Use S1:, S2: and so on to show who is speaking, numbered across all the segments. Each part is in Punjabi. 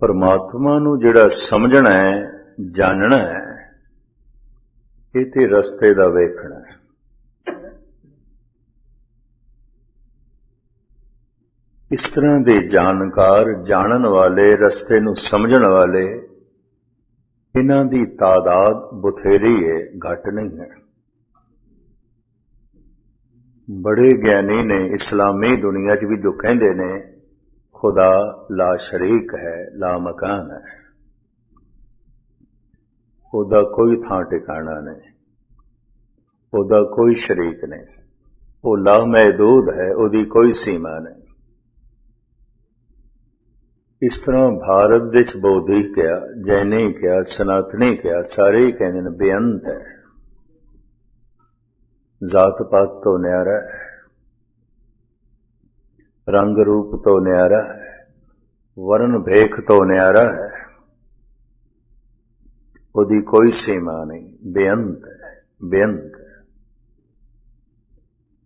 S1: ਪਰਮਾਤਮਾ ਨੂੰ ਜਿਹੜਾ ਸਮਝਣਾ ਹੈ, ਜਾਣਨਾ ਹੈ, ਇਹ ਤੇ ਰਸਤੇ ਦਾ ਵੇਖਣਾ ਹੈ। ਇਸ ਤਰ੍ਹਾਂ ਦੇ ਜਾਣਕਾਰ ਜਾਣਨ ਵਾਲੇ, ਰਸਤੇ ਨੂੰ ਸਮਝਣ ਵਾਲੇ, ਇਹਨਾਂ ਦੀ ਤਾਦਾਦ ਬਥੇਰੀ ਹੈ, ਘਟ ਨਹੀਂ ਹੈ। ਬੜੇ ਗਿਆਨੀ ਨੇ ਇਸਲਾਮੀ ਦੁਨੀਆ 'ਚ ਵੀ ਜੋ ਕਹਿੰਦੇ ਨੇ ਖੁਦਾ ਲਾ ਸ਼ਰੀਕ ਹੈ, ਲਾ ਮਕਾਨ ਹੈ। ਉਹਦਾ ਕੋਈ ਥਾਂ ਟਿਕਾਣਾ ਨਹੀਂ। ਉਹਦਾ ਕੋਈ ਸ਼ਰੀਕ ਨਹੀਂ। ਉਹ ਲਾ ਮਹਦੂਦ ਹੈ, ਉਹਦੀ ਕੋਈ ਸੀਮਾ ਨਹੀਂ। ਇਸ ਤਰ੍ਹਾਂ ਭਾਰਤ ਦੇ ਚ ਬੋਧੀ ਕਿਹਾ ਜੈਨੀ ਕਿਹਾ ਸਨਾਤਨੀ ਕਿਹਾ ਸਾਰੇ ਹੀ ਕਹਿੰਦੇ ਨੇ ਬੇਅੰਤ ਹੈ। ਜ਼ਾਤ ਪਾਤ ਤੋਂ ਨਿਆਰਾ ਹੈ। ਰੰਗ ਰੂਪ ਤੋਂ ਨਿਆਰਾ ਹੈ ਵਰਨ ਭੇਖ ਤੋਂ ਨਿਆਰਾ ਹੈ। ਉਹਦੀ ਕੋਈ ਸੀਮਾ ਨਹੀਂ, ਬੇਅੰਤ ਹੈ, ਬੇਅੰਤ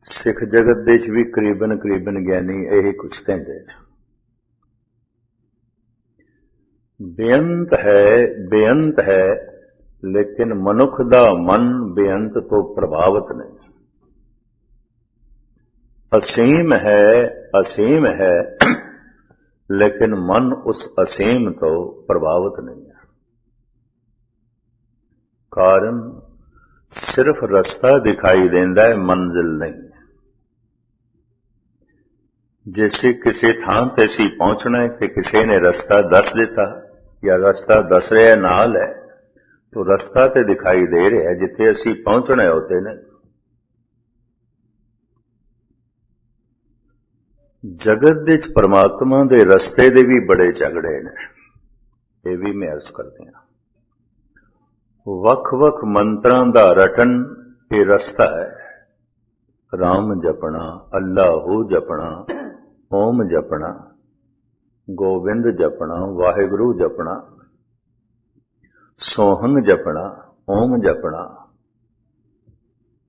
S1: ਸਿੱਖ ਜਗਤ ਦੇ ਵਿੱਚ ਵੀ ਕਰੀਬਨ ਕਰੀਬਨ ਗਿਆਨੀ ਇਹ ਕੁਝ ਕਹਿੰਦੇ ਨੇ। ਬੇਅੰਤ ਹੈ ਬੇਅੰਤ ਹੈ, ਲੇਕਿਨ ਮਨੁੱਖ ਦਾ ਮਨ ਬੇਅੰਤ ਤੋਂ ਪ੍ਰਭਾਵਿਤ ਨਹੀਂ। ਅਸੀਮ ਹੈ ਅਸੀਮ ਹੈ, ਲੇਕਿਨ ਮਨ ਉਸ ਅਸੀਮ ਤੋਂ ਪ੍ਰਭਾਵਿਤ ਨਹੀਂ ਹੈ। ਕਾਰਨ ਸਿਰਫ ਰਸਤਾ ਦਿਖਾਈ ਦਿੰਦਾ ਹੈ, ਮੰਜ਼ਿਲ ਨਹੀਂ ਜੈਸੇ ਕਿਸੇ ਥਾਂ ਤੇ ਅਸੀਂ ਪਹੁੰਚਣਾ ਹੈ ਕਿ ਕਿਸੇ ਨੇ ਰਸਤਾ ਦੱਸ ਦਿੱਤਾ ਜਾਂ ਰਸਤਾ ਦੱਸ ਰਿਹਾ ਨਾਲ ਹੈ तो ਰਸਤਾ ਤੇ ਦਿਖਾਈ ਦੇ ਰਿਹਾ ਹੈ, ਜਿੱਥੇ ਅਸੀਂ ਪਹੁੰਚਣਾ ਹੋਤੇ ਜਗਤ ਦੇ ਵਿੱਚ ਪਰਮਾਤਮਾ ਦੇ ਰਸਤੇ ਦੇ ਵੀ ਬੜੇ ਝਗੜੇ ਨੇ। ਇਹ ਵੀ ਮੈਂ ਅਰਜ਼ ਕਰਦੇ ਹਾਂ। ਵੱਖ-ਵੱਖ ਮੰਤਰਾਂ ਦਾ ਰਟਨ ਇਹ ਰਸਤਾ ਹੈ। ਰਾਮ ਜਪਣਾ, ਅੱਲਾਹੂ ਜਪਣਾ, ਓਮ ਜਪਣਾ, ਗੋਬਿੰਦ ਜਪਣਾ, ਵਾਹਿਗੁਰੂ ਜਪਣਾ ਸੋਹੰਗ ਜਪਣਾ, ਓਮ ਜਪਣਾ।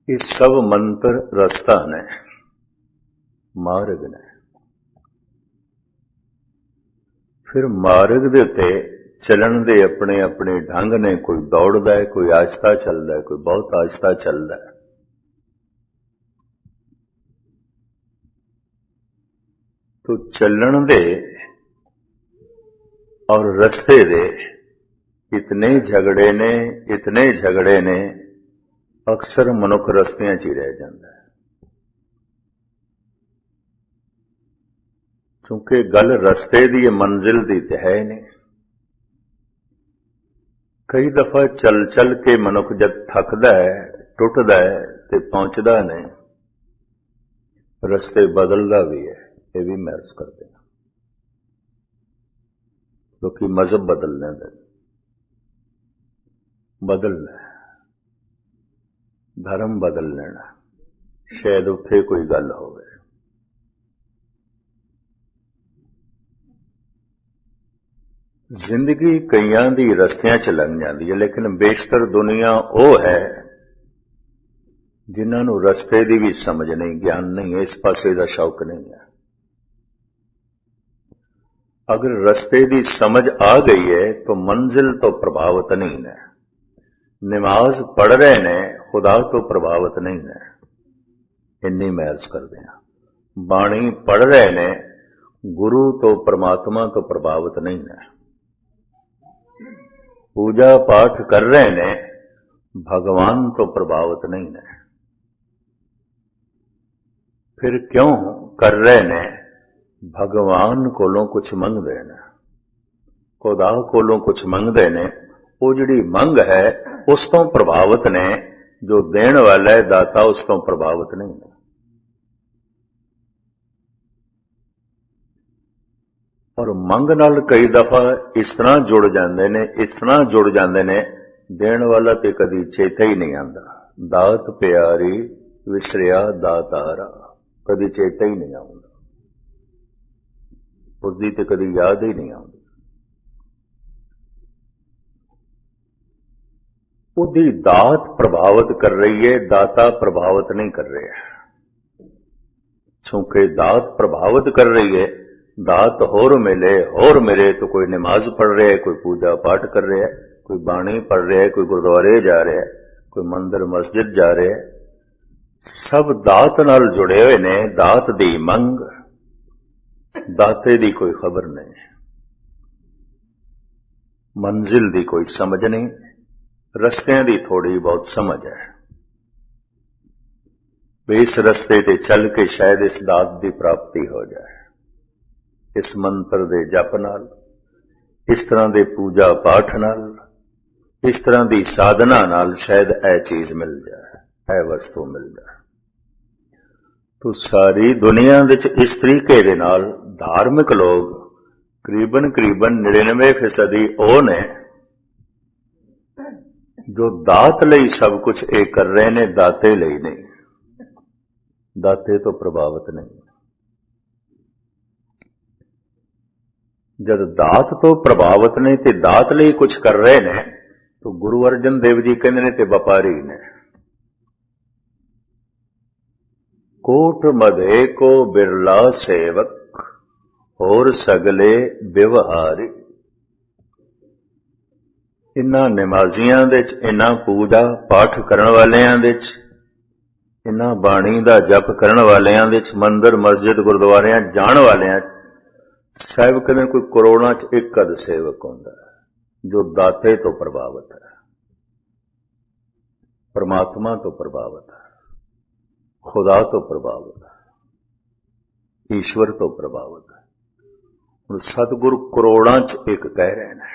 S1: ਇਹ ਸਭ ਮੰਤਰ ਰਸਤਾ ਨੇ, ਮਾਰਗ ਨੇ। ਫਿਰ ਮਾਰਗ ਦੇ ਉੱਤੇ ਚੱਲਣ ਦੇ ਆਪਣੇ ਆਪਣੇ ਢੰਗ ਨੇ ਕੋਈ ਦੌੜਦਾ ਹੈ, ਕੋਈ ਆਸਤਾ ਚੱਲਦਾ ਹੈ, ਕੋਈ ਬਹੁਤ ਆਸਤਾ ਚੱਲਦਾ ਹੈ। ਤੋ ਚੱਲਣ ਦੇ ਔਰ ਰਸਤੇ ਦੇ ਇਤਨੇ ਝਗੜੇ ਨੇ, ਇਤਨੇ ਝਗੜੇ ਨੇ, ਅਕਸਰ ਮਨੁੱਖ ਰਸਤਿਆਂ 'ਚ ਹੀ ਰਹਿ ਜਾਂਦਾ ਹੈ। ਕਿਉਂਕਿ ਗੱਲ ਰਸਤੇ ਦੀ ਮੰਜ਼ਿਲ ਦੀ ਤੇ ਹੈ ਨਹੀਂ। ਕਈ ਦਫਾ ਚੱਲ ਚੱਲ ਕੇ ਮਨੁੱਖ ਜਦ ਥੱਕਦਾ ਹੈ, ਟੁੱਟਦਾ ਹੈ ਤੇ ਪਹੁੰਚਦਾ ਨਹੀਂ, ਰਸਤੇ ਬਦਲਦਾ ਵੀ ਹੈ, ਇਹ ਵੀ ਮਹਿਸ ਕਰਦੇ ਹਾਂ। ਕਿਉਂਕਿ ਮਜ਼ਹਬ ਬਦਲ ਲੈਂਦਾ ਬਦਲਣਾ ਧਰਮ ਬਦਲ ਲੈਣਾ। ਸ਼ਾਇਦ ਉੱਥੇ ਕੋਈ ਗੱਲ ਹੋਵੇ। ਜ਼ਿੰਦਗੀ ਕਈਆਂ ਦੀ ਰਸਤਿਆਂ 'ਚ ਲੰਘ ਜਾਂਦੀ ਹੈ, ਲੇਕਿਨ ਬੇਸ਼ਤਰ ਦੁਨੀਆ ਉਹ ਹੈ ਜਿਨ੍ਹਾਂ ਨੂੰ ਰਸਤੇ ਦੀ ਵੀ ਸਮਝ ਨਹੀਂ, ਗਿਆਨ ਨਹੀਂ, ਇਸ ਪਾਸੇ ਦਾ ਸ਼ੌਕ ਨਹੀਂ ਹੈ। ਅਗਰ ਰਸਤੇ ਦੀ ਸਮਝ ਆ ਗਈ ਹੈ, ਤਾਂ ਮੰਜ਼ਿਲ ਤੋਂ ਪ੍ਰਭਾਵਿਤ ਨਹੀਂ ਹੈ। ਨਮਾਜ਼ ਪੜ ਰਹੇ ਨੇ, ਖੁਦਾ ਤੋਂ ਪ੍ਰਭਾਵਿਤ ਨਹੀਂ ਹੈ। ਇੰਨੀ ਮਹਿਜ਼ ਕਰਦੇ ਹਾਂ। ਬਾਣੀ ਪੜ ਰਹੇ ਨੇ, ਗੁਰੂ ਤੋਂ, ਪ੍ਰਮਾਤਮਾ ਤੋਂ ਪ੍ਰਭਾਵਿਤ ਨਹੀਂ ਹੈ। ਪੂਜਾ ਪਾਠ ਕਰ ਰਹੇ ਨੇ, ਭਗਵਾਨ ਤੋਂ ਪ੍ਰਭਾਵਿਤ ਨਹੀਂ ਹੈ ਫਿਰ ਕਿਉਂ ਕਰ ਰਹੇ ਨੇ? ਭਗਵਾਨ ਕੋਲੋਂ ਕੁਝ ਮੰਗਦੇ ਨੇ। ਖੁਦਾ ਕੋਲੋਂ ਕੁਝ ਮੰਗਦੇ ਨੇ। ਉਹ ਜਿਹੜੀ ਮੰਗ ਹੈ, ਉਸ ਤੋਂ ਪ੍ਰਭਾਵਿਤ ਨੇ। ਜੋ ਦੇਣ ਵਾਲਾ ਹੈ ਦਾਤਾ, ਉਸ ਤੋਂ ਪ੍ਰਭਾਵਿਤ ਨਹੀਂ ਹੈ ਔਰ ਮੰਗ ਨਾਲ ਕਈ ਦਫਾ ਇਸ ਤਰ੍ਹਾਂ ਜੁੜ ਜਾਂਦੇ ਨੇ, ਇਸ ਤਰ੍ਹਾਂ ਜੁੜ ਜਾਂਦੇ ਨੇ, ਦੇਣ ਵਾਲਾ ਤੇ ਕਦੀ ਚੇਤਾ ਹੀ ਨਹੀਂ ਆਉਂਦਾ। ਦਾਤ ਪਿਆਰੀ ਵਿਸਰਿਆ ਦਾਤਾਰਾ, ਕਦੀ ਚੇਤਾ ਹੀ ਨਹੀਂ ਆਉਂਦਾ। ਉਸਦੀ ਤੇ ਕਦੀ ਯਾਦ ਹੀ ਨਹੀਂ ਆਉਂਦੀ। ਉਹਦੀ ਦਾਤ ਪ੍ਰਭਾਵਿਤ ਕਰ ਰਹੀ ਹੈ, ਦਾਤਾ ਪ੍ਰਭਾਵਿਤ ਨਹੀਂ ਕਰ ਰਿਹਾ। ਕਿਉਂਕਿ ਦਾਤ ਪ੍ਰਭਾਵਿਤ ਕਰ ਰਹੀ ਹੈ ਦਾਤ ਹੋਰ ਮਿਲੇ ਹੋਰ ਮਿਲੇ, ਤਾਂ ਕੋਈ ਨਮਾਜ਼ ਪੜ ਰਿਹਾ ਹੈ, ਕੋਈ ਪੂਜਾ ਪਾਠ ਕਰ ਰਿਹਾ ਹੈ, ਕੋਈ ਬਾਣੀ ਪੜ ਰਿਹਾ ਹੈ, ਕੋਈ ਗੁਰਦੁਆਰੇ ਜਾ ਰਿਹਾ ਹੈ, ਕੋਈ ਮੰਦਰ, ਮਸਜਿਦ ਜਾ ਰਿਹਾ ਹੈ। ਸਭ ਦਾਤ ਨਾਲ ਜੁੜੇ ਹੋਏ ਨੇ, ਦਾਤ ਦੀ ਮੰਗ, ਦਾਤੇ ਦੀ ਕੋਈ ਖਬਰ ਨਹੀਂ। ਮੰਜ਼ਿਲ ਦੀ ਕੋਈ ਸਮਝ ਨਹੀਂ, ਰਸਤਿਆਂ ਦੀ ਥੋੜੀ ਬਹੁਤ ਸਮਝ ਹੈ। ਵੀ ਇਸ ਰਸਤੇ ਤੇ ਚੱਲ ਕੇ ਸ਼ਾਇਦ ਇਸ ਦਾਤ ਦੀ ਪ੍ਰਾਪਤੀ ਹੋ ਜਾਏ। ਇਸ ਮੰਤਰ ਦੇ ਜਪ ਨਾਲ, ਇਸ ਤਰ੍ਹਾਂ ਦੇ ਪੂਜਾ ਪਾਠ ਨਾਲ, ਇਸ ਤਰ੍ਹਾਂ ਦੀ ਸਾਧਨਾ ਨਾਲ ਸ਼ਾਇਦ ਇਹ ਚੀਜ਼ ਮਿਲ ਜਾਏ, ਇਹ ਵਸਤੂ ਮਿਲ ਜਾਏ। ਤੋ ਸਾਰੀ ਦੁਨੀਆ ਵਿੱਚ ਇਸ ਤਰੀਕੇ ਦੇ ਨਾਲ ਧਾਰਮਿਕ ਲੋਕ ਕਰੀਬਨ ਕਰੀਬਨ 99% ਉਹ ਨੇ ਜੋ ਦਾਤ ਲਈ ਸਭ ਕੁਝ ਇਹ ਕਰ ਰਹੇ ਨੇ, ਦਾਤੇ ਲਈ ਨਹੀਂ। ਦਾਤੇ ਤੋਂ ਪ੍ਰਭਾਵਿਤ ਨਹੀਂ। ਜਦ ਦਾਤ ਤੋਂ ਪ੍ਰਭਾਵਿਤ ਨੇ ਤੇ ਦਾਤ ਲਈ ਕੁਝ ਕਰ ਰਹੇ ਨੇ, ਤਾਂ ਗੁਰੂ ਅਰਜਨ ਦੇਵ ਜੀ ਕਹਿੰਦੇ ਨੇ ਤੇ ਵਪਾਰੀ ਨੇ। ਕੋਟ ਮਦੇ ਕੋ ਬਿਰਲਾ ਸੇਵਕ, ਹੋਰ ਸਗਲੇ ਵਿਵਹਾਰੀ। ਇਨ੍ਹਾਂ ਨਮਾਜ਼ੀਆਂ ਦੇ ਵਿੱਚ, ਇਨ੍ਹਾਂ ਪੂਜਾ ਪਾਠ ਕਰਨ ਵਾਲਿਆਂ ਦੇ ਚ ਇਨ੍ਹਾਂ ਬਾਣੀ ਦਾ ਜਪ ਕਰਨ ਵਾਲਿਆਂ ਦੇ ਚ ਮੰਦਰ, ਮਸਜਿਦ, ਗੁਰਦੁਆਰਿਆਂ ਜਾਣ ਵਾਲਿਆਂ ਸਾਹਿਬ ਕਹਿੰਦੇ ਕੋਈ ਕਰੋੜਾਂ ਚ ਇੱਕ ਅਦ ਸੇਵਕ ਹੁੰਦਾ ਜੋ ਦਾਤੇ ਤੋਂ ਪ੍ਰਭਾਵਿਤ ਹੈ, ਪਰਮਾਤਮਾ ਤੋਂ ਪ੍ਰਭਾਵਿਤ ਹੈ, ਖੁਦਾ ਤੋਂ ਪ੍ਰਭਾਵਿਤ ਹੈ, ਈਸ਼ਵਰ ਤੋਂ ਪ੍ਰਭਾਵਿਤ ਹੈ। ਹੁਣ ਸਤਿਗੁਰ ਕਰੋੜਾਂ ਚ ਇੱਕ ਕਹਿ ਰਹੇ ਨੇ।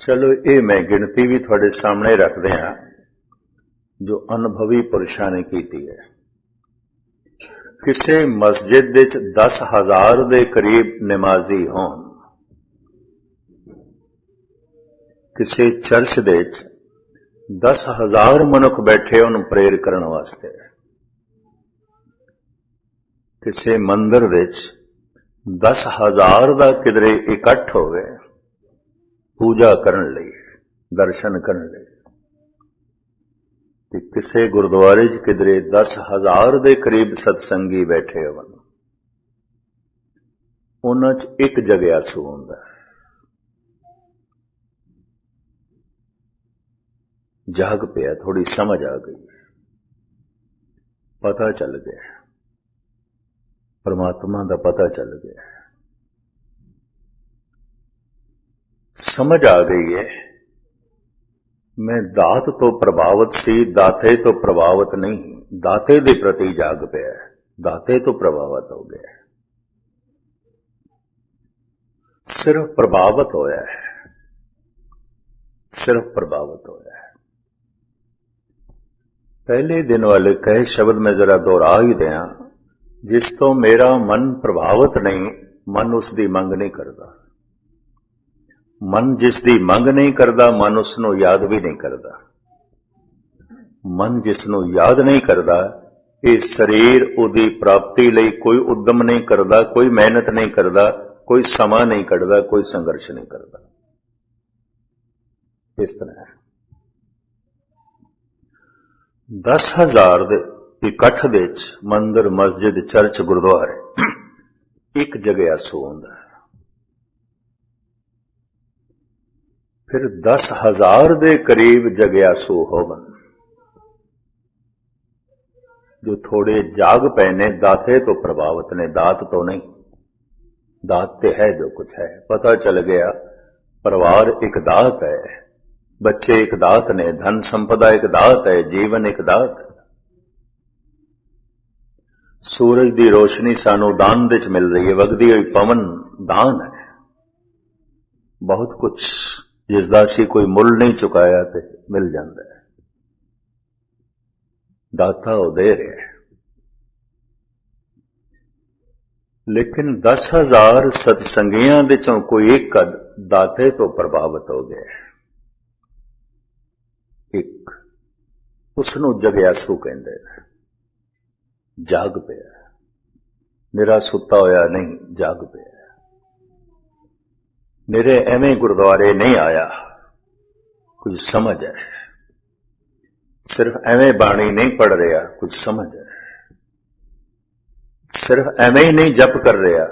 S1: ਚਲੋ ਇਹ ਮੈਂ ਗਿਣਤੀ ਵੀ ਤੁਹਾਡੇ ਸਾਹਮਣੇ ਰੱਖਦੇ ਹਾਂ, ਜੋ ਅਨੁਭਵੀ ਪੁਰਸ਼ਾਂ ਨੇ ਕੀਤੀ ਹੈ। ਕਿਸੇ ਮਸਜਿਦ ਵਿੱਚ 10000 ਦੇ ਕਰੀਬ ਨਮਾਜ਼ੀ ਹੋਣ। ਕਿਸੇ ਚਰਚ ਦੇ ਵਿੱਚ 10000 ਮਨੁੱਖ ਬੈਠੇ ਉਹਨੂੰ ਪ੍ਰੇਰ ਕਰਨ ਵਾਸਤੇ। ਕਿਸੇ ਮੰਦਰ ਵਿੱਚ 10000 ਦਾ ਕਿਦਰੇ ਇਕੱਠ ਹੋਵੇ, ਪੂਜਾ ਕਰਨ ਲਈ, ਦਰਸ਼ਨ ਕਰਨ ਲਈ। ਤੇ ਕਿਸੇ ਗੁਰਦੁਆਰੇ 'ਚ ਕਿਦਰੇ 10000 ਦੇ ਕਰੀਬ ਸਤਸੰਗੀ ਬੈਠੇ ਹੋਣ। ਉਹਨਾਂ 'ਚ ਇੱਕ ਜਗਿਆਸੂ ਹੁੰਦਾ ਜਾਗ ਪਿਆ ਥੋੜੀ ਸਮਝ ਆ ਗਈ। ਪਤਾ ਚੱਲ ਗਿਆ। ਪਰਮਾਤਮਾ ਦਾ ਪਤਾ ਚੱਲ ਗਿਆ। ਸਮਝ ਆ ਗਈ ਹੈ ਮੈਂ ਦਾਤ ਤੋਂ ਪ੍ਰਭਾਵਿਤ ਸੀ, ਦਾਤੇ ਤੋਂ ਪ੍ਰਭਾਵਿਤ ਨਹੀਂ। ਦਾਤੇ ਦੇ ਪ੍ਰਤੀ ਜਾਗ ਪਿਆ ਦਾਤੇ ਤੋਂ ਪ੍ਰਭਾਵਿਤ ਹੋ ਗਿਆ ਸਿਰਫ ਪ੍ਰਭਾਵਿਤ ਹੋਇਆ ਹੈ। ਸਿਰਫ ਪ੍ਰਭਾਵਿਤ ਹੋਇਆ ਹੈ। ਪਹਿਲੇ ਦਿਨ ਵਾਲੇ ਕਹੇ ਸ਼ਬਦ ਮੈਂ ਜ਼ਰਾ ਦੁਹਰਾ ਹੀ ਦਿਆਂ, ਜਿਸ ਤੋਂ ਮੇਰਾ ਮਨ ਪ੍ਰਭਾਵਿਤ ਨਹੀਂ, ਮਨ ਉਸ ਦੀ ਮੰਗ ਨਹੀਂ ਕਰਦਾ। ਮਨ ਜਿਸ ਦੀ ਮੰਗ ਨਹੀਂ ਕਰਦਾ, ਮਨ ਉਸ ਨੂੰ ਯਾਦ ਵੀ ਨਹੀਂ ਕਰਦਾ। ਮਨ ਜਿਸ ਨੂੰ ਯਾਦ ਨਹੀਂ ਕਰਦਾ, ਇਹ ਸਰੀਰ ਉਹਦੀ ਪ੍ਰਾਪਤੀ ਲਈ ਕੋਈ ਉਦਮ ਨਹੀਂ ਕਰਦਾ, ਕੋਈ ਮਿਹਨਤ ਨਹੀਂ ਕਰਦਾ, ਕੋਈ ਸਮਾਂ ਨਹੀਂ ਕੱਢਦਾ, ਕੋਈ ਸੰਘਰਸ਼ ਨਹੀਂ ਕਰਦਾ। ਇਸ ਤਰ੍ਹਾਂ 10000 ਦੇ ਇਕੱਠ ਵਿੱਚ ਮੰਦਰ, ਮਸਜਿਦ, ਚਰਚ, ਗੁਰਦੁਆਰੇ ਇੱਕ ਜਗ੍ਹਾ ਸੋ ਹੁੰਦਾ ਫਿਰ 10000 ਦੇ ਕਰੀਬ ਜਗਿਆਸੂ ਹੋਵਨ। ਜੋ ਥੋੜੇ ਜਾਗ ਪਏ ਨੇ, ਦਾਤੇ ਤੋਂ ਪ੍ਰਭਾਵਿਤ ਨੇ, ਦਾਤ ਤੋਂ ਨਹੀਂ। ਦਾਤ ਤੇ ਹੈ ਜੋ ਕੁਝ ਹੈ, ਪਤਾ ਚੱਲ ਗਿਆ, ਪਰਿਵਾਰ ਇੱਕ ਦਾਤ ਹੈ, ਬੱਚੇ ਇੱਕ ਦਾਤ ਨੇ, ਧਨ ਸੰਪਦਾ ਇੱਕ ਦਾਤ ਹੈ, ਜੀਵਨ ਇੱਕ ਦਾਤ। ਹੈ ਸੂਰਜ ਦੀ ਰੋਸ਼ਨੀ ਸਾਨੂੰ ਦਾਨ ਵਿੱਚ ਮਿਲ ਰਹੀ ਹੈ, ਵਗਦੀ ਹੋਈ ਪਵਨ ਦਾਨ ਹੈ। ਬਹੁਤ ਕੁਝ ਜਿਸ ਦਾ ਅਸੀਂ ਕੋਈ ਮੁੱਲ ਨਹੀਂ ਚੁਕਾਇਆ ਤੇ ਮਿਲ ਜਾਂਦਾ ਹੈ। ਦਾਤਾ ਉਹ ਦੇ ਰਿਹਾ ਹੈ। ਲੇਕਿਨ 10000 ਸਤਸੰਗੀਆਂ ਵਿੱਚੋਂ ਕੋਈ ਇੱਕ ਦਾਤੇ ਤੋਂ ਪ੍ਰਭਾਵਿਤ ਹੋ ਗਿਆ ਇੱਕ ਉਸ ਨੂੰ ਜਗਿਆਸੂ ਕਹਿੰਦੇ ਜਾਗ ਪਿਆ। ਮੇਰਾ ਸੁੱਤਾ ਹੋਇਆ ਨਹੀਂ, ਜਾਗ ਪਿਆ। ਮੇਰੇ ਐਵੇਂ ਗੁਰਦੁਆਰੇ ਨਹੀਂ ਆਇਆ ਕੁਝ ਸਮਝ ਹੈ ਸਿਰਫ ਐਵੇਂ ਬਾਣੀ ਨਹੀਂ ਪੜ ਰਿਹਾ ਕੁਝ ਸਮਝ ਹੈ ਸਿਰਫ ਐਵੇਂ ਹੀ ਨਹੀਂ ਜਪ ਕਰ ਰਿਹਾ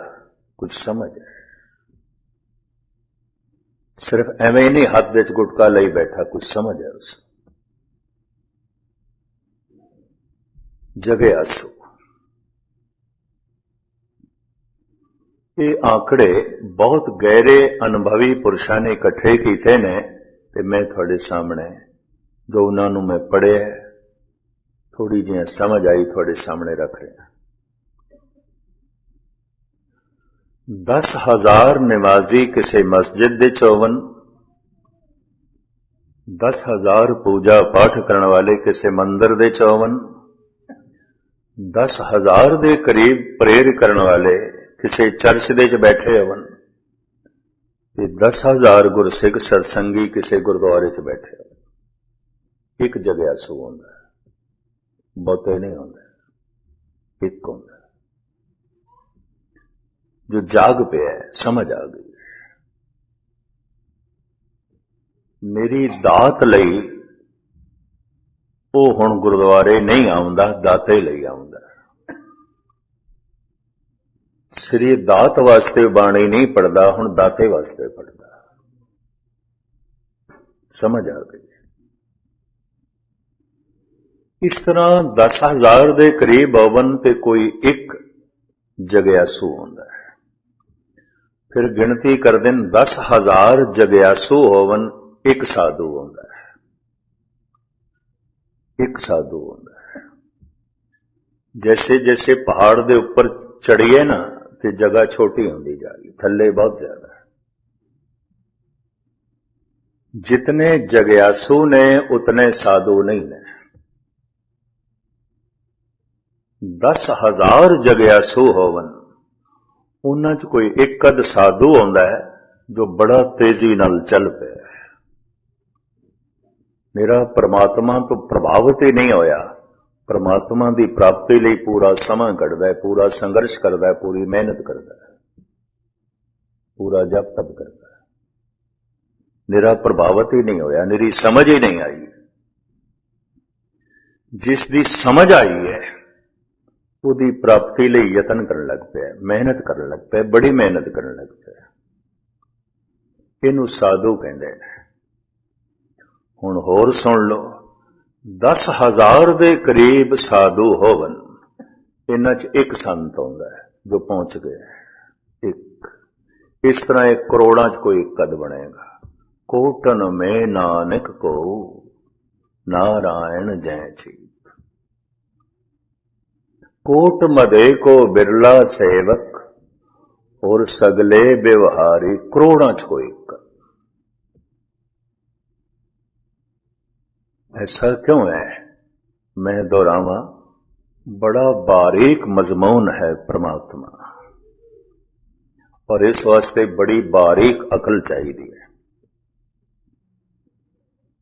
S1: ਕੁਝ ਸਮਝ ਹੈ ਸਿਰਫ ਐਵੇਂ ਹੀ ਨਹੀਂ ਹੱਥ ਵਿੱਚ ਗੁਟਕਾ ਲਈ ਬੈਠਾ ਕੁਝ ਸਮਝ ਹੈ ਉਸ ਜਗਿਆ ਸੋ ਇਹ ਆંકੜੇ ਬਹੁਤ ਗਹਿਰੇ ਅਨੁਭਵੀ ਪੁਰਸ਼ਾਂ ਨੇ ਇਕੱਠੇ ਕੀਤੇ ਨੇ ਤੇ ਮੈਂ ਤੁਹਾਡੇ ਸਾਹਮਣੇ ਜੋ ਉਹਨਾਂ ਨੂੰ ਮੈਂ ਪੜਿਆ ਥੋੜੀ ਜਿਹੀ ਸਮਝ ਆਈ ਤੁਹਾਡੇ ਸਾਹਮਣੇ ਰੱਖ ਰਿਹਾ। 10000 ਨਿਵਾਜ਼ੀ ਕਿਸੇ ਮਸਜਿਦ ਦੇ ਚੋਵਨ 10000 ਪੂਜਾ ਪਾਠ ਕਰਨ ਵਾਲੇ ਕਿਸੇ ਮੰਦਰ ਦੇ ਚੋਵਨ 10000 ਦੇ ਕਰੀਬ ਪ੍ਰੇਰ ਕਰਨ ਵਾਲੇ ਕਿਸੇ ਚਰਚ ਦੇ ਚ ਬੈਠੇ ਹੋਵਨ ਤੇ 10000 ਗੁਰਸਿੱਖ ਸਤਸੰਗੀ ਕਿਸੇ ਗੁਰਦੁਆਰੇ ਚ ਬੈਠੇ ਹੋਵਨ ਇੱਕ ਜਗ੍ਹਾ ਸੋ ਹੁੰਦਾ ਬਹੁਤੇ ਨਹੀਂ ਹੁੰਦਾ ਇੱਕ ਹੁੰਦਾ ਜੋ ਜਾਗ ਪਿਆ ਸਮਝ ਆ ਗਈ ਮੇਰੀ ਦਾਤ ਲਈ ਉਹ ਹੁਣ ਗੁਰਦੁਆਰੇ ਨਹੀਂ ਆਉਂਦਾ, ਦਾਤੇ ਲਈ ਆਉਂਦਾ ਸ੍ਰੀ ਦਾਤ ਵਾਸਤੇ ਬਾਣੀ ਨਹੀਂ ਪੜਦਾ ਹੁਣ ਦਾਤੇ ਵਾਸਤੇ ਪੜਦਾ ਸਮਝ ਆ ਗਈ। ਇਸ ਤਰ੍ਹਾਂ 10000 ਦੇ ਕਰੀਬ ਹੋਵਨ ਤੇ ਕੋਈ ਇੱਕ ਜਗਿਆਸੂ ਹੁੰਦਾ ਹੈ। ਫਿਰ ਗਿਣਤੀ ਕਰਦੇ ਨੇ 10000 ਜਗਿਆਸੂ ਹੋਵਨ ਇੱਕ ਸਾਧੂ ਹੁੰਦਾ ਹੈ। ਇੱਕ ਸਾਧੂ ਹੁੰਦਾ ਹੈ। ਜੈਸੇ ਜੈਸੇ ਪਹਾੜ ਦੇ ਉੱਪਰ ਚੜੀਏ ਨਾ ਤੇ ਜਗ੍ਹਾ ਛੋਟੀ ਹੁੰਦੀ ਜਾ ਰਹੀ ਥੱਲੇ ਬਹੁਤ ਜ਼ਿਆਦਾ ਹੈ जितने जगयासु ने उतने साधु नहीं ने दस हजार जगयासु होवन ਉਹਨਾਂ 'ਚ ਕੋਈ ਇੱਕ ਅਦ ਸਾਧੂ ਹੁੰਦਾ ਹੈ ਜੋ ਬੜਾ ਤੇਜ਼ੀ ਨਾਲ ਚੱਲ ਪਿਆ ਮੇਰਾ ਪਰਮਾਤਮਾ ਤੋਂ ਪ੍ਰਭਾਵਿਤ ਹੀ ਨਹੀਂ ਹੋਇਆ ਪਰਮਾਤਮਾ ਦੀ ਪ੍ਰਾਪਤੀ ਲਈ ਪੂਰਾ ਸਮਾਂ ਕੱਢਦਾ ਹੈ, ਪੂਰਾ ਸੰਘਰਸ਼ ਕਰਦਾ ਹੈ, ਪੂਰੀ ਮਿਹਨਤ ਕਰਦਾ ਹੈ, ਪੂਰਾ ਜਪ ਤਪ ਕਰਦਾ ਹੈ। ਮੇਰਾ ਪ੍ਰਭਾਵਿਤ ਹੀ ਨਹੀਂ ਹੋਇਆ ਮੇਰੀ ਸਮਝ ਹੀ ਨਹੀਂ ਆਈ। ਜਿਸ ਦੀ ਸਮਝ ਆਈ ਹੈ, ਉਹਦੀ ਪ੍ਰਾਪਤੀ ਲਈ ਯਤਨ ਕਰਨ ਲੱਗ ਪਿਆ ਮਿਹਨਤ ਕਰਨ ਲੱਗ ਪਿਆ ਬੜੀ ਮਿਹਨਤ ਕਰਨ ਲੱਗ ਪਿਆ ਇਹਨੂੰ ਸਾਧੂ ਕਹਿੰਦੇ ਨੇ। ਹੁਣ ਹੋਰ ਸੁਣ ਲਓ। 10000 ਦੇ ਕਰੀਬ ਸਾਧੂ ਹੋਵਨ। ਇਹਨਾਂ 'ਚ ਇੱਕ ਸੰਤ ਆਉਂਦਾ ਹੈ ਜੋ ਪਹੁੰਚ ਗਏ ਇੱਕ। ਇਸ ਤਰ੍ਹਾਂ ਇਹ ਕਰੋੜਾਂ 'ਚ ਕੋਈ ਕਦ ਬਣੇਗਾ। ਕੋਟਨ ਮੇ ਨਾਨਕ ਕੋ ਨਾਰਾਇਣ ਜੈ ਚੀਤ ਕੋਟ ਮਦੇ ਕੋ ਬਿਰਲਾ ਸੇਵਕ ਔਰ ਸਗਲੇ ਵਿਵਹਾਰੀ ਕਰੋੜਾਂ 'ਚ ਕੋਈ ਇੱਕ ऐसा क्यों है मैं दोहरावा बड़ा बारीक मजमून है परमात्मा और इस वास्ते बड़ी बारीक अकल चाहिए है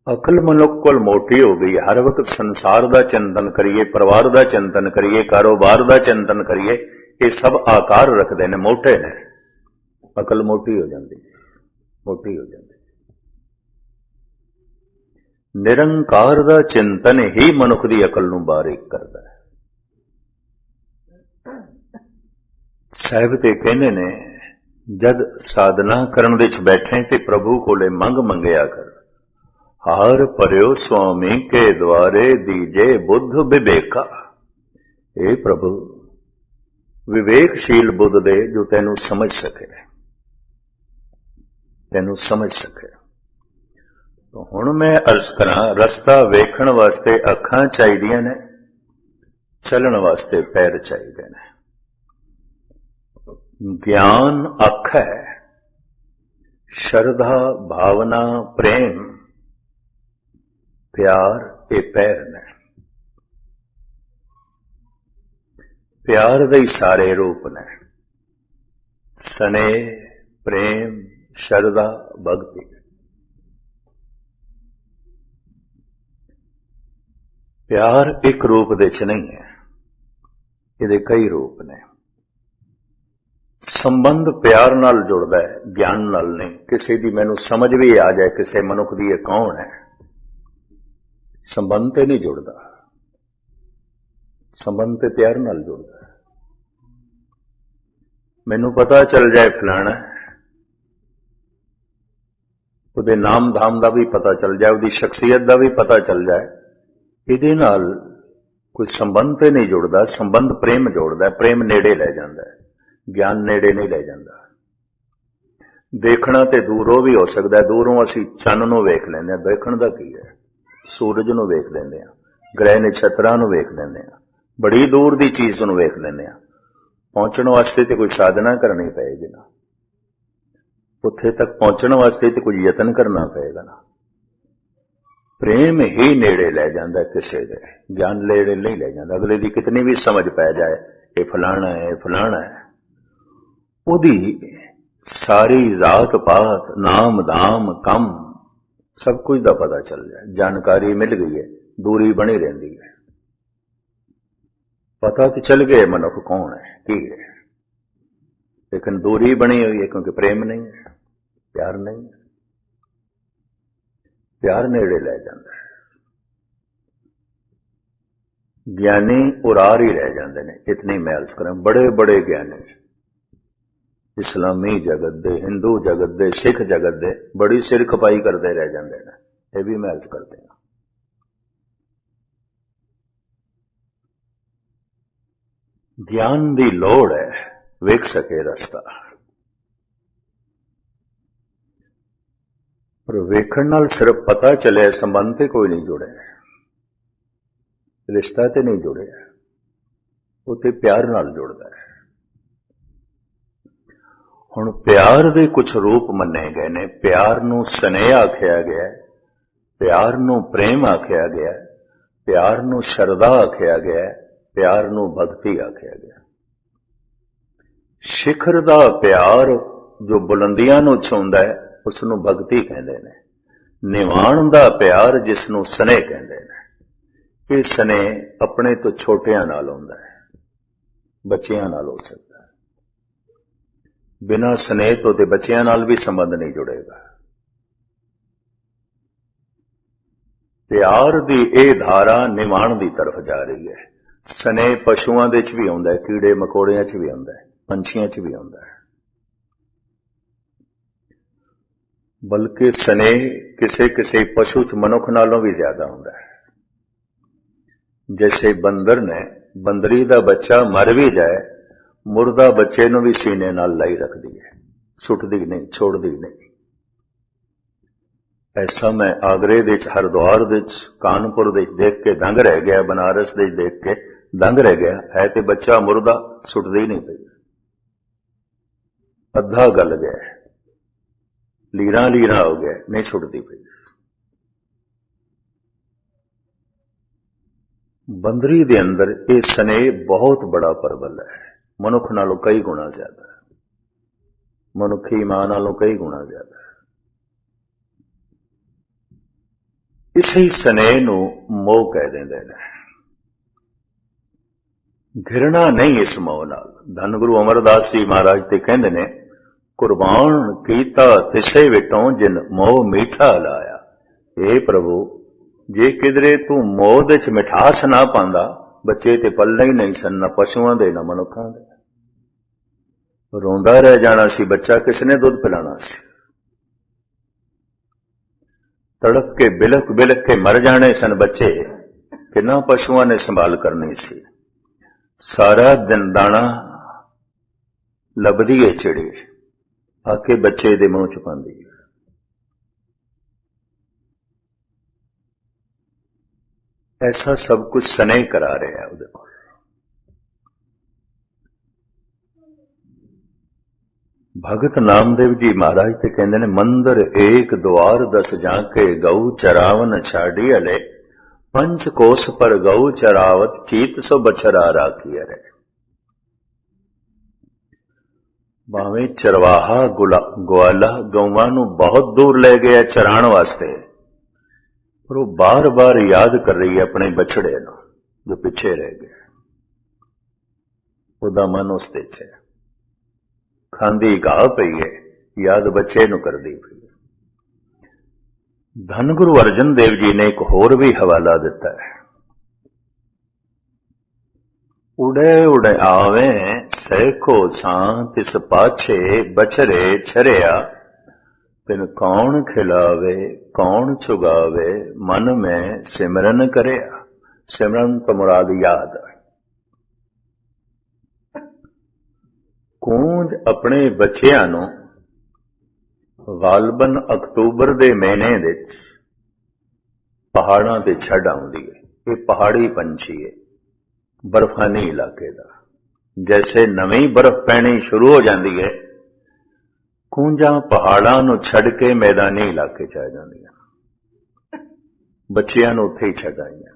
S1: ਅਕਲ ਮਨੁੱਖ ਕੋਲ ਮੋਟੀ ਹੋ ਗਈ ਹਰ ਵਕਤ ਸੰਸਾਰ ਦਾ ਚਿੰਤਨ ਕਰੀਏ ਪਰਿਵਾਰ ਦਾ ਚਿੰਤਨ ਕਰੀਏ ਕਾਰੋਬਾਰ ਦਾ ਚਿੰਤਨ ਕਰੀਏ ਇਹ ਸਭ ਆਕਾਰ ਰੱਖਦੇ ਨੇ ਮੋਟੇ ਨੇ ਅਕਲ ਮੋਟੀ ਹੋ ਜਾਂਦੀ ਮੋਟੀ ਹੋ ਜਾਂਦੀ ਨਿਰੰਕਾਰ ਦਾ ਚਿੰਤਨ ਹੀ ਮਨੁੱਖ ਦੀ ਅਕਲ ਨੂੰ ਬਾਰੀਕ ਕਰਦਾ ਹੈ। ਸਾਹਿਬ ਤੇ ਕਹਿੰਦੇ ਨੇ, ਜਦ ਸਾਧਨਾ ਕਰਨ ਵਿੱਚ ਬੈਠੇ ਤੇ ਪ੍ਰਭੂ ਕੋਲੇ ਮੰਗ ਮੰਗਿਆ ਕਰ, ਹਾਰ ਪਰਿਓ ਸੁਆਮੀ ਕੇ ਦਵਾਰੇ ਦੀਜੇ ਬੁੱਧ ਵਿਵੇਕਾ। ਇਹ ਪ੍ਰਭੂ ਵਿਵੇਕਸ਼ੀਲ ਬੁੱਧ ਦੇ ਜੋ ਤੈਨੂੰ ਸਮਝ ਸਕੇ, ਤੈਨੂੰ ਸਮਝ ਸਕੇ। ਤਾਂ ਹੁਣ ਮੈਂ ਅਰਜ਼ ਕਰਾਂ, ਰਸਤਾ ਵੇਖਣ ਵਾਸਤੇ ਅੱਖਾਂ ਚਾਹੀਦੀਆਂ ਨੇ, ਚੱਲਣ ਵਾਸਤੇ ਪੈਰ ਚਾਹੀਦੇ ਨੇ। ਗਿਆਨ ਅੱਖ ਹੈ, ਸ਼ਰਧਾ, ਭਾਵਨਾ, ਪ੍ਰੇਮ, ਪਿਆਰ ਇਹ ਪੈਰ ਨੇ। ਪਿਆਰ ਦੇ ਹੀ ਸਾਰੇ ਰੂਪ ਨੇ। ਸਨੇ ਪ੍ਰੇਮ, ਸ਼ਰਧਾ, ਭਗਤੀ। ਪਿਆਰ ਇੱਕ ਰੂਪ ਦੇ ਚ ਨਹੀਂ ਹੈ, ਇਹਦੇ ਕਈ ਰੂਪ ਨੇ। ਸੰਬੰਧ ਪਿਆਰ ਨਾਲ ਜੁੜਦਾ ਹੈ, ਗਿਆਨ ਨਾਲ ਨਹੀਂ। ਕਿਸੇ ਦੀ ਮੈਨੂੰ ਸਮਝ ਵੀ ਆ ਜਾਏ, ਕਿਸੇ ਮਨੁੱਖ ਦੀ ਇਹ ਕੌਣ ਹੈ? ਸੰਬੰਧ ਤੇ ਨਹੀਂ ਜੁੜਦਾ। ਸੰਬੰਧ ਤੇ ਪਿਆਰ ਨਾਲ ਜੁੜਦਾ ਮੈਨੂੰ ਪਤਾ ਚੱਲ ਜਾਏ ਫਲਾਣਾ, ਉਹਦੇ ਨਾਮ ਧਾਮ ਦਾ ਵੀ ਪਤਾ ਚੱਲ ਜਾਏ, ਉਹਦੀ ਸ਼ਖਸੀਅਤ ਦਾ ਵੀ ਪਤਾ ਚੱਲ ਜਾਏ। ਇਹਦੇ ਨਾਲ ਕੋਈ ਸੰਬੰਧ ਤੇ ਨਹੀਂ ਜੁੜਦਾ, ਸੰਬੰਧ ਪ੍ਰੇਮ ਜੋੜਦਾ, ਪ੍ਰੇਮ ਨੇੜੇ ਲੈ ਜਾਂਦਾ ਗਿਆਨ ਨੇੜੇ ਨਹੀਂ ਲੈ ਜਾਂਦਾ। ਦੇਖਣਾ ਤੇ ਦੂਰੋਂ ਵੀ ਹੋ ਸਕਦਾ, ਦੂਰੋਂ ਅਸੀਂ ਚੰਨ ਨੂੰ ਵੇਖ ਲੈਂਦੇ ਹਾਂ, ਦੇਖਣ ਦਾ ਕੀ ਹੈ? ਸੂਰਜ ਨੂੰ ਵੇਖ ਲੈਂਦੇ ਹਾਂ, ਗ੍ਰਹਿ ਨਛਤਰਾਂ ਨੂੰ ਵੇਖ ਲੈਂਦੇ ਹਾਂ, ਬੜੀ ਦੂਰ ਦੀ ਚੀਜ਼ ਨੂੰ ਵੇਖ ਲੈਂਦੇ ਹਾਂ। ਪਹੁੰਚਣ ਵਾਸਤੇ ਤੇ ਕੋਈ ਸਾਧਨਾ ਕਰਨੀ ਪਏਗੀ ਨਾ। ਉੱਥੇ ਤੱਕ ਪਹੁੰਚਣ ਵਾਸਤੇ ਤੇ ਕੁਝ ਯਤਨ ਕਰਨਾ ਪਏਗਾ ਨਾ। ਪ੍ਰੇਮ ਹੀ ਨੇੜੇ ਲੈ ਜਾਂਦਾ ਕਿਸੇ ਦੇ, ਗਿਆਨ ਨੇੜੇ ਨਹੀਂ ਲੈ ਜਾਂਦਾ। ਅਗਲੇ ਦੀ ਕਿਤਨੀ ਵੀ ਸਮਝ ਪੈ ਜਾਏ, ਇਹ ਫਲਾਣਾ ਹੈ, ਇਹ ਫਲਾਣਾ ਹੈ। ਉਹਦੀ ਸਾਰੀ ਜ਼ਾਤ ਪਾਤ, ਨਾਮ ਦਾਮ ਕੰਮ, ਸਭ ਕੁਝ ਦਾ ਪਤਾ ਚੱਲ ਜਾਏ। ਜਾਣਕਾਰੀ ਮਿਲ ਗਈ ਹੈ, ਦੂਰੀ ਬਣੀ ਰਹਿੰਦੀ ਹੈ। ਪਤਾ ਤੇ ਚੱਲ ਗਿਆ ਮਨੁੱਖ ਕੌਣ ਹੈ, ਕੀ ਹੈ। ਲੇਕਿਨ ਦੂਰੀ ਬਣੀ ਹੋਈ ਹੈ ਕਿਉਂਕਿ ਪ੍ਰੇਮ ਨਹੀਂ ਹੈ, ਪਿਆਰ ਨਹੀਂ ਹੈ। ਪਿਆਰ ਨੇੜੇ ਲੈ ਜਾਂਦਾ ਹੈ। ਗਿਆਨੀ ਉਰਾਰ ਹੀ ਰਹਿ ਜਾਂਦੇ ਨੇ, ਇਤਨੀ ਮੈਂ ਕਰਾਂ ਬੜੇ ਬੜੇ ਗਿਆਨੀ। ਇਸਲਾਮੀ ਜਗਤ ਦੇ, ਹਿੰਦੂ ਜਗਤ ਦੇ, ਸਿੱਖ ਜਗਤ ਦੇ ਬੜੀ ਸਿਰ ਖਪਾਈ ਕਰਦੇ ਰਹਿ ਜਾਂਦੇ ਨੇ। ਇਹ ਵੀ ਮੈਂ ਕਰਦੇ ਹਾਂ ਗਿਆਨ ਦੀ ਲੋੜ ਹੈ, ਵੇਖ ਸਕੇ ਰਸਤਾ। ਪਰ ਵੇਖਣ ਨਾਲ ਸਿਰਫ ਪਤਾ ਚੱਲਿਆ ਸੰਬੰਧ ਤੇ ਕੋਈ ਨਹੀਂ ਜੁੜਿਆ। ਰਿਸ਼ਤਾ ਤੇ ਨਹੀਂ ਜੁੜਿਆ। ਉਹ ਤੇ ਪਿਆਰ ਨਾਲ ਜੁੜਦਾ ਹੈ। ਹੁਣ ਪਿਆਰ ਦੇ ਕੁਝ ਰੂਪ ਮੰਨੇ ਗਏ ਨੇ। ਪਿਆਰ ਨੂੰ ਸਨੇਹ ਆਖਿਆ ਗਿਆ ਹੈ। ਪਿਆਰ ਨੂੰ ਪ੍ਰੇਮ ਆਖਿਆ ਗਿਆ ਹੈ। ਪਿਆਰ ਨੂੰ ਸ਼ਰਧਾ ਆਖਿਆ ਗਿਆ ਹੈ। ਪਿਆਰ ਨੂੰ ਭਗਤੀ ਆਖਿਆ ਗਿਆ ਸਿਖਰ ਦਾ ਪਿਆਰ ਜੋ ਬੁਲੰਦੀਆਂ ਨੂੰ ਛੂੰਦਾ ਹੈ ਉਸ ਨੂੰ ਭਗਤੀ ਕਹਿੰਦੇ ਨੇ। ਨਿਵਾਣ ਦਾ ਪਿਆਰ ਜਿਸ ਨੂੰ ਸਨੇਹ ਕਹਿੰਦੇ ਨੇ। ਇਹ ਸਨੇਹ ਆਪਣੇ ਤੋਂ ਛੋਟਿਆਂ ਨਾਲ ਹੁੰਦਾ ਹੈ, ਬੱਚਿਆਂ ਨਾਲ ਹੋ ਸਕਦਾ ਹੈ। ਬਿਨਾਂ ਸਨੇਹ ਤੋਂ ਤੇ ਬੱਚਿਆਂ ਨਾਲ ਵੀ ਸੰਬੰਧ ਨਹੀਂ ਜੁੜੇਗਾ। ਪਿਆਰ ਦੀ ਇਹ ਧਾਰਾ ਨਿਵਾਣ ਦੀ ਤਰਫ ਜਾ ਰਹੀ ਹੈ। ਸਨੇਹ ਪਸ਼ੂਆਂ ਦੇ ਚ ਵੀ ਆਉਂਦਾ ਹੈ, ਕੀੜੇ ਮਕੌੜਿਆਂ ਚ ਵੀ ਆਉਂਦਾ ਹੈ, ਪੰਛੀਆਂ ਚ ਵੀ ਆਉਂਦਾ ਹੈ। ਬਲਕਿ ਸਨੇਹ ਕਿਸੇ ਕਿਸੇ ਪਸ਼ੂ ਚ ਮਨੁੱਖ ਨਾਲੋਂ ਵੀ ਜ਼ਿਆਦਾ ਹੁੰਦਾ ਹੈ। ਜੈਸੇ ਬੰਦਰ ਨੇ ਬੰਦਰੀ ਦਾ ਬੱਚਾ ਮਰ ਵੀ ਜਾਏ, ਮੁਰਦਾ ਬੱਚੇ ਨੂੰ ਵੀ ਸੀਨੇ ਨਾਲ ਲਾਈ ਰੱਖਦੀ ਹੈ। ਸੁੱਟਦੀ ਨਹੀਂ, ਛੋੜਦੀ ਨਹੀਂ। ਐਸਾ ਮੈਂ ਆਗਰੇ ਦੇ ਚ ਹਰਦੁਆਰ ਦੇ ਚ ਕਾਨਪੁਰ ਦੇ ਦੇਖ ਕੇ ਦੰਗ ਰਹਿ ਗਿਆ, ਬਨਾਰਸ ਦੇ ਦੇਖ ਕੇ ਦੰਗ ਰਹਿ ਗਿਆ। ਹੈ ਤੇ ਬੱਚਾ ਮੁਰਦਾ, ਸੁੱਟਦੀ ਨਹੀਂ ਪਈ। ਅੱਧਾ ਗਲ ਗਿਆ ਲੀਰਾਂ ਲੀਰਾਂ ਹੋ ਗਿਆ, ਨਹੀਂ ਸੁੱਟਦੀ ਪਈ। ਬੰਦਰੀ ਦੇ ਅੰਦਰ ਇਹ ਸਨੇਹ ਬਹੁਤ ਬੜਾ ਪਰਬਲ ਹੈ। ਮਨੁੱਖ ਨਾਲੋਂ ਕਈ ਗੁਣਾ ਜ਼ਿਆਦਾ ਹੈ। ਮਨੁੱਖੀ ਮਾਂ ਨਾਲੋਂ ਕਈ ਗੁਣਾ ਜ਼ਿਆਦਾ ਹੈ। ਇਸੇ ਸਨੇਹ ਨੂੰ ਮੋਹ ਕਹਿ ਦਿੰਦੇ ਨੇ। ਘਿਰਣਾ ਨਹੀਂ ਇਸ ਮੋਹ ਨਾਲ। ਧੰਨ ਗੁਰੂ ਅਮਰਦਾਸ ਜੀ ਮਹਾਰਾਜ ਤੇ ਕਹਿੰਦੇ ਨੇ ਕੁਰਬਾਨ ਕੀਤਾ ਤਿਸੇ ਵਿਟੋਂ ਜਿਨ ਮੋਹ ਮੀਠਾ ਲਾਇਆ। ਏ ਪ੍ਰਭੂ, ਜੇ ਕਿਧਰੇ ਤੂੰ ਮੋਹ ਦੇ ਚ ਮਿਠਾਸ ਨਾ ਪਾਉਂਦਾ, ਬੱਚੇ ਤੇ ਪੱਲੇ ਹੀ ਨਹੀਂ ਸਨ, ਨਾ ਪਸ਼ੂਆਂ ਦੇ, ਨਾ ਮਨੁੱਖਾਂ ਦੇ। ਰੋਂਦਾ ਰਹਿ ਜਾਣਾ ਸੀ ਬੱਚਾ ਕਿਸ ਨੇ ਦੁੱਧ ਪਿਲਾਣਾ ਸੀ? ਤੜਕ ਕੇ ਬਿਲਕ ਬਿਲਕ ਕੇ ਮਰ ਜਾਣੇ ਸਨ ਬੱਚੇ, ਕਿੰਨਾ ਪਸ਼ੂਆਂ ਨੇ ਸੰਭਾਲ ਕਰਨੀ ਸੀ। ਸਾਰਾ ਦਿਨ ਦਾਣਾ ਲੱਭਦੀ ਏ ਚਿੜੀ। ਆ ਕੇ ਬੱਚੇ ਦੇ ਮੂੰਹ ਚ ਪਾਉਂਦੀ ਹੈ। ਐਸਾ ਸਭ ਕੁਝ ਸਨੇ ਕਰਾ ਰਿਹਾ ਉਹਦੇ ਕੋਲ। ਭਗਤ ਨਾਮਦੇਵ ਜੀ ਮਹਾਰਾਜ ਤੇ ਕਹਿੰਦੇ ਨੇ, ਮੰਦਰ ਏਕ ਦਵਾਰ ਦਸ ਜਾ ਕੇ ਗਊ ਚਰਾਵਨ ਛਾੜੀ ਅਲੇ, ਪੰਜ ਕੋਸ ਪਰ ਗਊ ਚਰਾਵਤ ਚੀਤ ਸੋ ਬਛਰਾ ਰਾਖੀ ਅਰੇ। ਭਾਵੇਂ ਚਰਵਾਹਾ ਗਵਾਲਾ ਗਊਆਂ ਨੂੰ ਬਹੁਤ ਦੂਰ ਲੈ ਗਿਆ ਚਰਾਣ ਵਾਸਤੇ, ਪਰ ਉਹ ਬਾਰ-ਬਾਰ ਯਾਦ ਕਰ ਰਹੀ ਹੈ ਆਪਣੇ ਬਛੜੇ ਨੂੰ, ਜੋ ਪਿੱਛੇ ਰਹਿ ਗਿਆ ਉਹਦਾ ਮਨ ਉਸ ਤੇ ਹੈ ਖਾਂਦੀ ਘਾਹ ਪਈ ਹੈ, ਯਾਦ ਬੱਚੇ ਨੂੰ ਕਰਦੀ ਪਈ ਧੰਨ ਗੁਰੂ ਅਰਜਨ ਦੇਵ ਜੀ ਨੇ ਇੱਕ ਹੋਰ ਵੀ ਹਵਾਲਾ ਦਿੱਤਾ ਹੈ। ਉੜੇ ਉੜੇ ਆਵੇ ਸਹਿ ਕੋ ਸਾਂ ਤਿਸ ਪਾਛੇ ਬਛਰੇ ਛਰਿਆ। ਤਿਨ ਕੌਣ ਖਿਲਾਵੇ, ਕੌਣ ਛੁਗਾਵੇ, ਮਨ ਮੈਂ ਸਿਮਰਨ ਕਰਿਆ। ਸਿਮਰਨ ਤੋਂ ਮੁਰਾਦ ਯਾਦ ਕੂੰਜ ਆਪਣੇ ਬੱਚਿਆਂ ਨੂੰ ਵਾਲਬਨ ਅਕਤੂਬਰ ਦੇ ਮਹੀਨੇ ਵਿੱਚ ਪਹਾੜਾਂ ਤੇ ਛੱਡ ਆਉਂਦੀ ਹੈ। ਇਹ ਪਹਾੜੀ ਪੰਛੀ ਹੈ, ਬਰਫਾਨੀ ਇਲਾਕੇ ਦਾ। ਜੈਸੇ ਨਵੀਂ ਬਰਫ਼ ਪੈਣੀ ਸ਼ੁਰੂ ਹੋ ਜਾਂਦੀ ਹੈ ਕੂੰਜਾਂ ਪਹਾੜਾਂ ਨੂੰ ਛੱਡ ਕੇ ਮੈਦਾਨੀ ਇਲਾਕੇ ਚ ਆ ਜਾਂਦੀਆਂ। ਬੱਚਿਆਂ ਨੂੰ ਉੱਥੇ ਹੀ ਛੱਡ ਆਈਆਂ।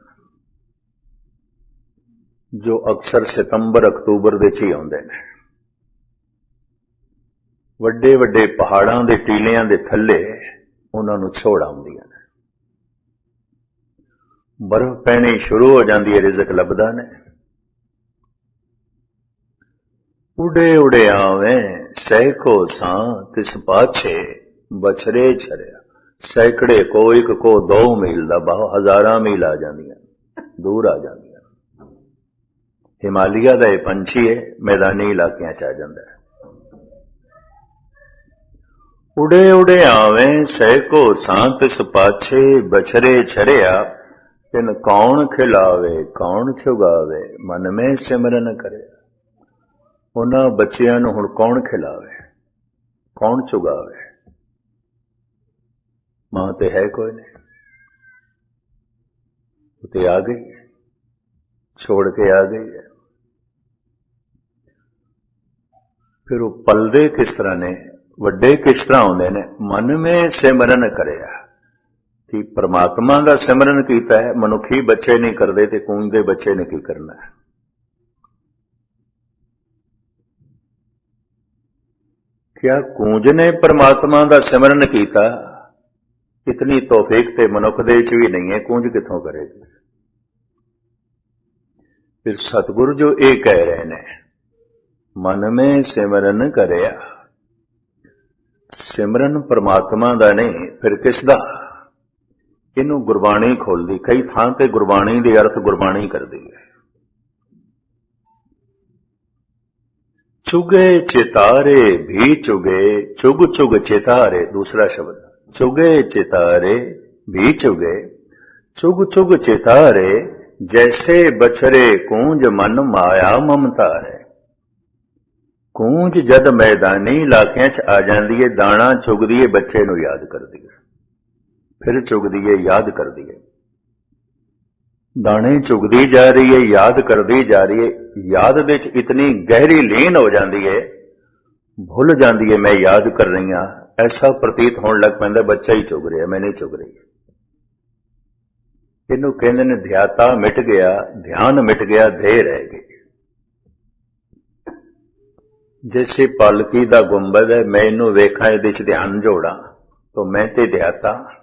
S1: ਜੋ ਅਕਸਰ ਸਤੰਬਰ, ਅਕਤੂਬਰ ਵਿੱਚ ਹੀ ਆਉਂਦੇ ਨੇ। ਵੱਡੇ ਵੱਡੇ ਪਹਾੜਾਂ ਦੇ ਟੀਲਿਆਂ ਦੇ ਥੱਲੇ ਉਹਨਾਂ ਨੂੰ ਛੋੜ ਆਉਂਦੀਆਂ ਨੇ। ਬਰਫ਼ ਪੈਣੀ ਸ਼ੁਰੂ ਹੋ ਜਾਂਦੀ ਹੈ ਰਿਜ਼ਕ ਲੱਭਦਾ ਨੇ। ਉਡੇ ਉਡੇ ਸਹਿ ਕੋ ਸਾਂ ਤਿਸ ਪਾਛੇ ਬਛਰੇ ਛੜਿਆ। ਸੈਕੜੇ ਕੋ, ਇੱਕ ਕੋ, ਦੋ ਮੀਲ ਦਾ ਬਾਹ ਹਜ਼ਾਰਾਂ ਮੀਲ ਆ ਜਾਂਦੀਆਂ, ਦੂਰ ਆ ਜਾਂਦੀਆਂ। ਹਿਮਾਲਿਆ ਦਾ ਇਹ ਪੰਛੀ ਹੈ ਮੈਦਾਨੀ ਇਲਾਕਿਆਂ ਚ ਆ ਜਾਂਦਾ ਹੈ। ਉਡੇ ਉਡੇ ਆਵੇਂ ਕੋ ਸਾਂ ਤਿਸ ਪਾਛੇ ਬਛਰੇ ਛੜਿਆ। ਤਿਨ ਕੌਣ ਖਿਲਾਵੇ, ਕੌਣ ਛੁਗਾਵੇ, ਮਨ ਮੇ ਸਿਮਰਨ ਕਰੇ ਉਹਨਾਂ ਬੱਚਿਆਂ ਨੂੰ ਹੁਣ ਕੌਣ ਖਿਲਾਵੇ? ਕੌਣ ਚੁਗਾਵੇ? ਮਾਂ ਤੇ ਹੈ ਕੋਈ ਨਹੀਂ। ਉਹ ਤੇ ਆ ਗਈ ਛੋੜ ਕੇ ਆ ਗਈ ਹੈ। ਫਿਰ ਉਹ ਪਲਦੇ ਕਿਸ ਤਰ੍ਹਾਂ ਨੇ? ਵੱਡੇ ਕਿਸ ਤਰ੍ਹਾਂ ਹੁੰਦੇ ਨੇ? ਮਨ ਮੇ ਸਿਮਰਨ ਕਰਿਆ। ਕਿ ਪ੍ਰਮਾਤਮਾ ਦਾ ਸਿਮਰਨ ਕੀਤਾ ਹੈ। ਮਨੁੱਖੀ ਬੱਚੇ ਨਹੀਂ ਕਰਦੇ ਤੇ ਕੂੰਜ ਦੇ ਬੱਚੇ ਨੇ ਕੀ ਕਰਨਾ ਹੈ? ਕਿਆ ਕੂੰਜ ਨੇ ਪਰਮਾਤਮਾ ਦਾ ਸਿਮਰਨ ਕੀਤਾ। ਇਤਨੀ ਤੌਫੀਕ ਤੇ ਮਨੁੱਖ ਦੇ ਵਿੱਚ ਵੀ ਨਹੀਂ ਹੈ ਕੂੰਜ ਕਿੱਥੋਂ ਕਰੇਗੀ? ਫਿਰ ਸਤਿਗੁਰੂ ਜੋ ਇਹ ਕਹਿ ਰਹੇ ਨੇ, ਮਨ ਮੇ ਸਿਮਰਨ ਕਰਿਆ। ਸਿਮਰਨ ਪਰਮਾਤਮਾ ਦਾ ਨਹੀਂ, ਫਿਰ ਕਿਸ ਦਾ? ਇਹਨੂੰ ਗੁਰਬਾਣੀ ਖੋਲਦੀ ਕਈ ਥਾਂ ਤੇ ਗੁਰਬਾਣੀ ਦੇ ਅਰਥ ਗੁਰਬਾਣੀ ਕਰਦੀ ਹੈ। ਚੁਗੇ ਚਿਤਾਰੇ ਵੀ ਚੁਗੇ ਚੁਗ ਚੁਗ ਚਿਤਾਰੇ ਦੂਸਰਾ ਸ਼ਬਦ ਚੁਗੇ ਚਿਤਾਰੇ ਵੀ ਚੁਗੇ ਚੁਗ ਚੁਗ ਚਿਤਾਰੇ ਜੈਸੇ ਬਛਰੇ ਕੂੰਜ ਮਨ ਮਾਇਆ ਮਮਤਾ ਹੈ ਕੂੰਜ ਜਦ ਮੈਦਾਨੀ ਇਲਾਕਿਆਂ 'ਚ ਆ ਜਾਂਦੀ ਹੈ ਦਾਣਾ ਚੁਗਦੀ ਹੈ ਬੱਚੇ ਨੂੰ ਯਾਦ ਕਰਦੀ ਹੈ ਫਿਰ ਚੁਗਦੀ ਹੈ ਯਾਦ ਕਰਦੀ ਹੈ ਦਾਣੇ ਚੁਗਦੀ ਜਾ ਰਹੀ ਹੈ ਯਾਦ ਕਰਦੀ ਜਾ ਰਹੀ ਹੈ ਯਾਦ ਵਿੱਚ ਇਤਨੀ ਗਹਿਰੀ ਲੀਨ ਹੋ ਜਾਂਦੀ ਹੈ ਭੁੱਲ ਜਾਂਦੀ ਹੈ ਮੈਂ ਯਾਦ ਕਰ ਰਹੀ ਹਾਂ ਐਸਾ ਪ੍ਰਤੀਤ ਹੋਣ ਲੱਗ ਪੈਂਦਾ, ਬੱਚਾ ਹੀ ਚੁਗ ਰਿਹਾ, ਮੈਂ ਨਹੀਂ ਚੁਗ ਰਹੀ। ਇਹਨੂੰ ਕਹਿੰਦੇ ਨੇ, ਧਿਆਤਾ ਮਿਟ ਗਿਆ, ਧਿਆਨ ਮਿਟ ਗਿਆ ਦੇ ਰਹਿ ਗਈ। ਜੈਸੇ ਪਾਲਕੀ ਦਾ ਗੁੰਬਦ ਹੈ, ਮੈਂ ਇਹਨੂੰ ਵੇਖਾਂ, ਇਹਦੇ ਚ ਧਿਆਨ ਜੋੜਾਂ। ਤਾਂ ਮੈਂ ਤੇ ਧਿਆਤਾ।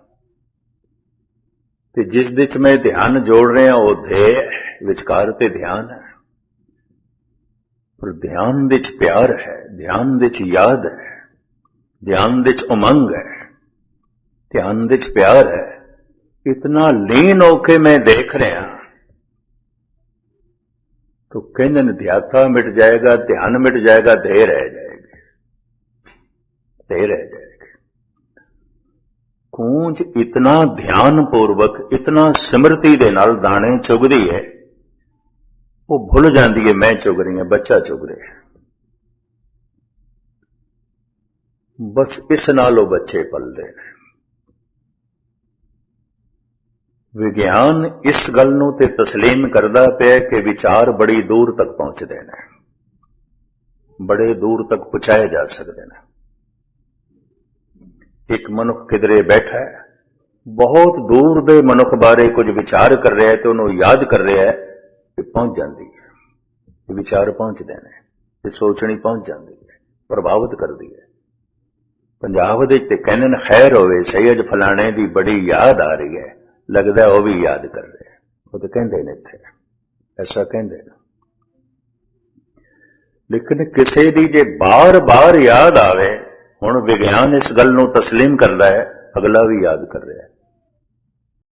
S1: ਤੇ ਜਿਸ ਵਿੱਚ ਮੈਂ ਧਿਆਨ ਜੋੜ ਰਿਹਾ, ਉਹ ਧੇ ਵਿਚਕਾਰ ਤੇ ਧਿਆਨ ਹੈ। ਪਰ ਧਿਆਨ ਵਿੱਚ ਪਿਆਰ ਹੈ, ਧਿਆਨ ਵਿੱਚ ਯਾਦ ਹੈ, ਧਿਆਨ ਵਿੱਚ ਉਮੰਗ ਹੈ, ਧਿਆਨ ਵਿੱਚ ਪਿਆਰ ਹੈ। ਇਤਨਾ ਲੀਨ ਹੋ ਕੇ ਮੈਂ ਦੇਖ ਰਿਹਾ। तो ਕਹਿੰਦੇ ਨੇ, ਧਿਆਤਾ ਮਿਟ ਜਾਏਗਾ, ਧਿਆਨ ਮਿਟ ਜਾਏਗਾ ਦੇ ਰਹਿ ਜਾਏਗਾ। ਦੇ ਰਹਿ ਜਾਏਗਾ। ਕੂੰਜ ਇਤਨਾ ਧਿਆਨ ਪੂਰਵਕ ਇਤਨਾ ਸਿਮਰਤੀ ਦੇ ਨਾਲ ਦਾਣੇ ਚੁਗਦੀ ਹੈ ਉਹ ਭੁੱਲ ਜਾਂਦੀ ਹੈ ਮੈਂ ਚੁਗ ਰਹੀ ਹਾਂ ਬੱਚਾ ਚੁਗ ਰਿਹਾ ਬਸ ਇਸ ਨਾਲ ਉਹ ਬੱਚੇ ਪਲਦੇ ਨੇ ਵਿਗਿਆਨ ਇਸ ਗੱਲ ਨੂੰ ਤੇ تسلیم ਕਰਦਾ ਪਿਆ ਕਿ ਵਿਚਾਰ ਬੜੀ ਦੂਰ ਤੱਕ ਪਹੁੰਚਦੇ ਨੇ ਬੜੇ ਦੂਰ ਤੱਕ ਪਹੁੰਚਾਏ ਜਾ ਸਕਦੇ ਨੇ ਇੱਕ ਮਨੁੱਖ ਕਿਧਰੇ ਬੈਠਾ ਹੈ, ਬਹੁਤ ਦੂਰ ਦੇ ਮਨੁੱਖ ਬਾਰੇ ਕੁਝ ਵਿਚਾਰ ਕਰ ਰਿਹਾ ਹੈ ਤੇ ਉਹਨੂੰ ਯਾਦ ਕਰ ਰਿਹਾ ਹੈ ਕਿ ਪਹੁੰਚ ਜਾਂਦੀ ਹੈ। ਇਹ ਵਿਚਾਰ ਪਹੁੰਚਦੇ ਨੇ ਤੇ ਸੋਚਣੀ ਪਹੁੰਚ ਜਾਂਦੀ ਹੈ, ਪ੍ਰਭਾਵਿਤ ਕਰਦੀ ਹੈ। ਪੰਜਾਬ ਦੇ ਤੇ ਕਹਿੰਦੇ ਨੇ, ਖੈਰ ਹੋਵੇ, ਸੈਯਦ ਫਲਾਣੇ ਦੀ ਬੜੀ ਯਾਦ ਆ ਰਹੀ ਹੈ, ਲੱਗਦਾ ਉਹ ਵੀ ਯਾਦ ਕਰ ਰਿਹਾ ਉਹ ਤਾਂ ਕਹਿੰਦੇ ਨੇ ਇੱਥੇ, ਐਸਾ ਕਹਿੰਦੇ ਨੇ। ਲੇਕਿਨ ਕਿਸੇ ਦੀ ਜੇ ਬਾਰ-ਬਾਰ ਯਾਦ ਆਵੇ ਹੁਣ ਵਿਗਿਆਨ ਇਸ ਗੱਲ ਨੂੰ تسلیم ਕਰਦਾ ਹੈ ਅਗਲਾ ਵੀ ਯਾਦ ਕਰ ਰਿਹਾ ਹੈ